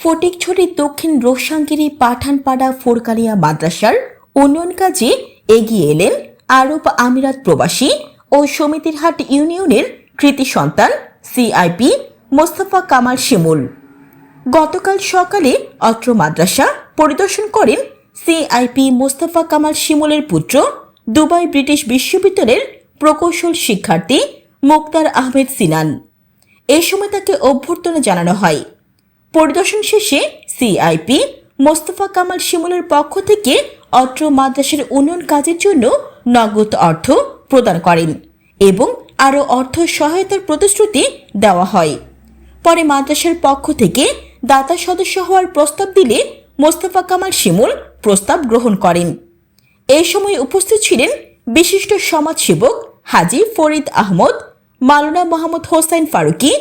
ফটিকছড়ির দক্ষিণ রোসাঙ্গিরি পাঠানপাড়া ফোরকালিয়া মাদ্রাসার উন্নয়ন কাজে এগিয়ে এলেন আরব আমিরাত প্রবাসী ও সমিতিরহাট ইউনিয়নের কৃতি সন্তান সিআইপি মোস্তফা কামাল শিমুল। গতকাল সকালে অত্র মাদ্রাসা পরিদর্শন করেন সিআইপি মোস্তফা কামাল শিমুলের পুত্র দুবাই ব্রিটিশ বিশ্ববিদ্যালয়ের প্রকৌশল শিক্ষার্থী মুক্তার আহমেদ সিনান। এ সময় তাকে অভ্যর্থনা জানানো হয়। পরিদর্শন শেষে সিআইপি মোস্তফা কামাল শিমুলের পক্ষ থেকে অত্র মাদ্রাসার উন্নয়ন কাজের জন্য নগদ অর্থ প্রদান করেন এবং আরও অর্থ সহায়তার প্রতিশ্রুতি দেওয়া হয়। পরে মাদ্রাসার পক্ষ থেকে দাতা সদস্য হওয়ার প্রস্তাব দিলে মোস্তফা কামাল শিমুল প্রস্তাব গ্রহণ করেন। এই সময় উপস্থিত ছিলেন বিশিষ্ট সমাজসেবক হাজি ফরিদ আহমদ, মাওলানা মোহাম্মদ হোসাইন ফারুকি,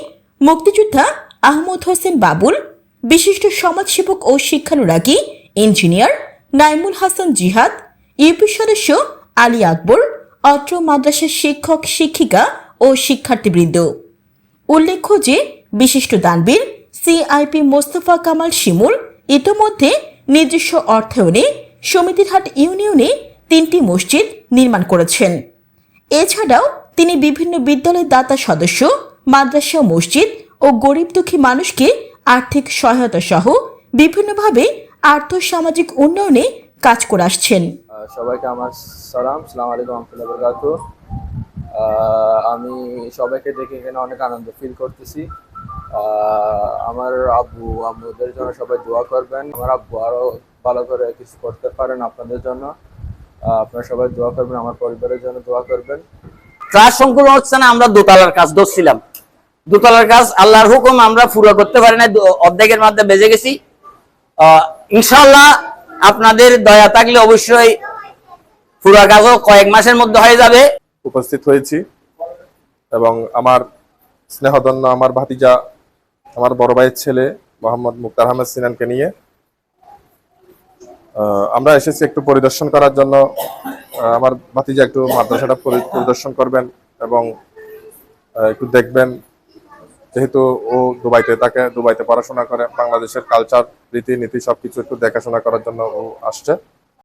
মুক্তিযোদ্ধা আহমদ হোসেন বাবুল, বিশিষ্ট সমাজসেবক ও শিক্ষানুরাগী, ইঞ্জিনিয়ার নাইমুল হাসান জিহাদ, ইউপি সদস্য আলী আকবর, অত্র মাদ্রাসার শিক্ষক, শিক্ষিকা ও শিক্ষার্থীবৃন্দ। উল্লেখ্য যে, বিশিষ্ট দানবীর সিআইপি মোস্তফা কামাল শিমুল ইতোমধ্যে নিজস্ব অর্থায়নে সমিতিরহাট ইউনিয়নে তিনটি মসজিদ নির্মাণ করেছেন। এছাড়াও তিনি বিভিন্ন বিদ্যালয় দাতা সদস্য, মাদ্রাসা মসজিদ ও গরিব দুঃখী মানুষকে আর্থিক সহায়তা সহ বিভিন্নভাবে আর্থসামাজিক উন্নয়নে কাজ করে আসছেন। সবাইকে আমার সালাম। সালাম আলাইকুম রহমতুল্লাহ বরকাত আমি সবাইকে দেখে এখানে অনেক আনন্দ ফিল করতেছি। আমার আব্বু আম্মুদের জন্য সবাই দোয়া করবেন। আমার আব্বু আরও ভালো করে কিছু করতে পারেন আপনাদের জন্য। আপনারা সবাই দোয়া করবেন আমার পরিবারের জন্য দোয়া করবেন। কাজ সম্পূর্ণ হচ্ছে না আমরা দোতলার কাজ ধরছিলাম। দোতলার কাজ, আল্লাহর হুকুম আমরা পুরো করতে পারি না অর্ধেকের মধ্যে বেজে গেছি। ইনশাল্লাহ আপনাদের দয়া থাকলে অবশ্যই পুরো কাজও কয়েক মাসের মধ্যে হয়ে যাবে। উপস্থিত হয়েছি এবং আমার স্নেহধন্য আমার ভাতিজা, আমার বড় ভাইয়ের ছেলে মোহাম্মদ মুক্তার আহমেদ সিনানকে নিয়ে। আমরা এসেছি একটু পরিদর্শন করার জন্য। আমার ভাতিজা একটু মাদ্রাসাটা পরিদর্শন করবেন এবং একটু দেখবেন যেহেতু ও দুবাইতে থাকে, দুবাইতে পড়াশোনা করে, বাংলাদেশের কালচার রীতিনীতি সবকিছু একটু দেখাশোনা করার জন্য ও আসছে।